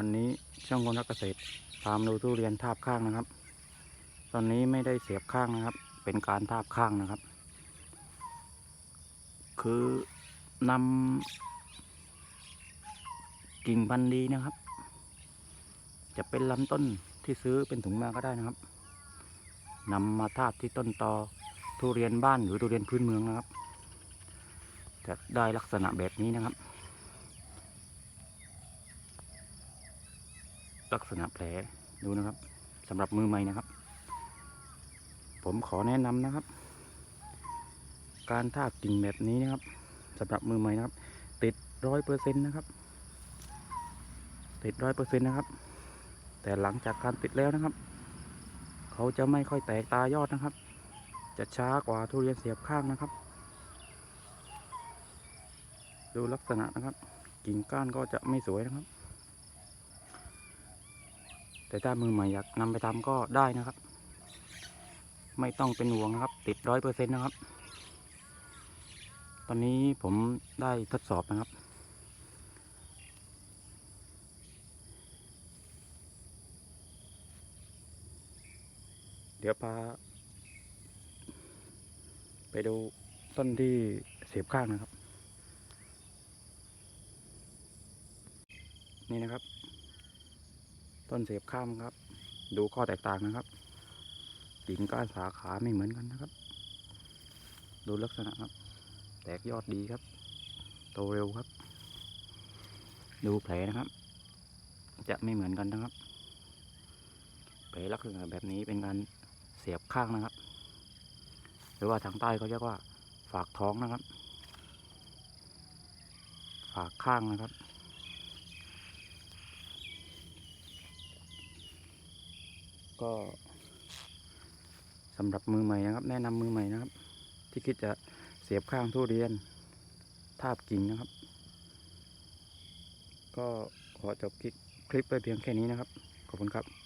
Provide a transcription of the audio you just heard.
วันนี้ช่างคนรักเกษตรพามดูทุเรียนทาบข้างนะครับ ตอนนี้ไม่ได้เสียบข้างนะครับ เป็นการทาบข้างนะครับ คือนำกิ่งพันธุ์ดีนะครับ จะเป็นลำต้นที่ซื้อเป็นถุงมาก็ได้นะครับนำมาทาบที่ต้นตอทุเรียนบ้านหรือทุเรียนพื้นเมืองนะครับ จะได้ลักษณะแบบนี้นะครับ ลักษณะแผลดูนะครับสำหรับมือใหม่นะครับ ผมขอแนะนำนะครับ การทาบกิ่งแบบนี้นะครับสำหรับมือใหม่นะครับ ติดร้อยเปอร์เซ็นต์นะครับ ติดร้อยเปอร์เซ็นต์นะครับ แต่หลังจากการติดแล้วนะครับ เขาจะไม่ค่อยแตกตายอดนะครับ จะช้ากว่าทุเรียนเสียบข้างนะครับ ดูลักษณะนะครับ กิ่งก้านก็จะไม่สวยนะครับ แต่ถ้ามือใหม่อยากนำไปทำก็ได้นะครับ ไม่ต้องเป็นห่วงนะครับ ติดร้อยเปอร์เซ็นต์นะครับ ตอนนี้ผมได้ทดสอบนะครับ เดี๋ยวพา ไปดูต้นที่เสียบข้างนะครับ นี่นะครับ ต้นเสียบข้ามครับ ดูข้อแตกต่างนะครับกิ่งก้านสาขาไม่เหมือนกันนะครับ ดูลักษณะครับ แตกยอดดีครับ โตเร็วครับ ดูแผลนะครับ จะไม่เหมือนกันนะครับ แผลลักษณะแบบนี้เป็นการเสียบข้างนะครับ หรือว่าทางใต้เขาเรียกว่า ฝากท้องนะครับ ฝากข้างนะครับ ก็สำหรับมือใหม่นะครับ แนะนำมือใหม่นะครับ ที่คิดจะเสียบข้างทุเรียนทาบกิ่งนะครับ ก็ขอจบคลิปคลิปไปเพียงแค่นี้นะครับ ขอบคุณครับ